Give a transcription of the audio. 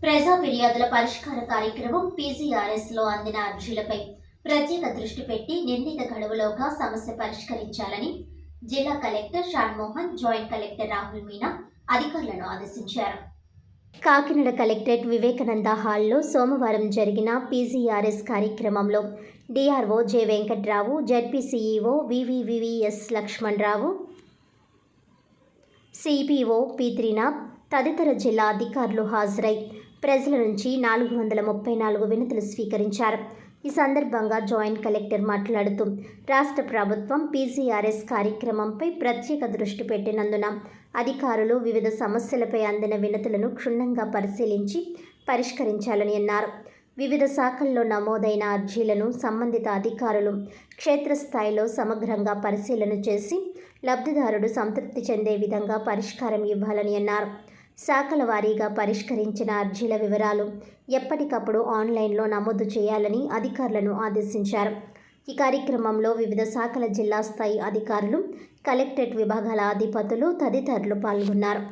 ప్రజా ఫిర్యాదుల పరిష్కార కార్యక్రమం పీజీఆర్ఎస్లో అందిన అర్జీలపై ప్రత్యేక దృష్టి పెట్టి నిర్ణీత గడువులోగా సమస్య పరిష్కరించాలని జిల్లా collector Shanmohan joint collector Rahul Meena అధికారులను ఆదేశించారు. కాకినాడ కలెక్టరేట్ వివేకానంద హాల్లో సోమవారం జరిగిన పీజీఆర్ఎస్ కార్యక్రమంలో డిఆర్ఓ జె వెంకట్రావు జడ్పీసీఈఓ వివివివిఎస్ లక్ష్మణ్ రావు సిపిఓ పి త్రినాథ్ తదితర జిల్లా అధికారులు హాజరై ప్రజల నుంచి నాలుగు వందల ముప్పై నాలుగు వినతులు స్వీకరించారు. ఈ సందర్భంగా జాయింట్ కలెక్టర్ మాట్లాడుతూ రాష్ట్ర ప్రభుత్వం పీజీఆర్ఎస్ కార్యక్రమంపై ప్రత్యేక దృష్టి పెట్టినందున అధికారులు వివిధ సమస్యలపై అందిన వినతులను క్షుణ్ణంగా పరిశీలించి పరిష్కరించాలని అన్నారు. వివిధ శాఖల్లో నమోదైన అర్జీలను సంబంధిత అధికారులు క్షేత్రస్థాయిలో సమగ్రంగా పరిశీలన చేసి లబ్ధిదారుడు సంతృప్తి చెందే విధంగా పరిష్కారం ఇవ్వాలని అన్నారు. శాఖల వారీగా పరిష్కరించిన అర్జీల వివరాలు ఎప్పటికప్పుడు ఆన్లైన్లో నమోదు చేయాలని అధికారులను ఆదేశించారు. ఈ కార్యక్రమంలో వివిధ శాఖల జిల్లా స్థాయి అధికారులు కలెక్టరేట్ విభాగాల అధిపతులు తదితరులు పాల్గొన్నారు.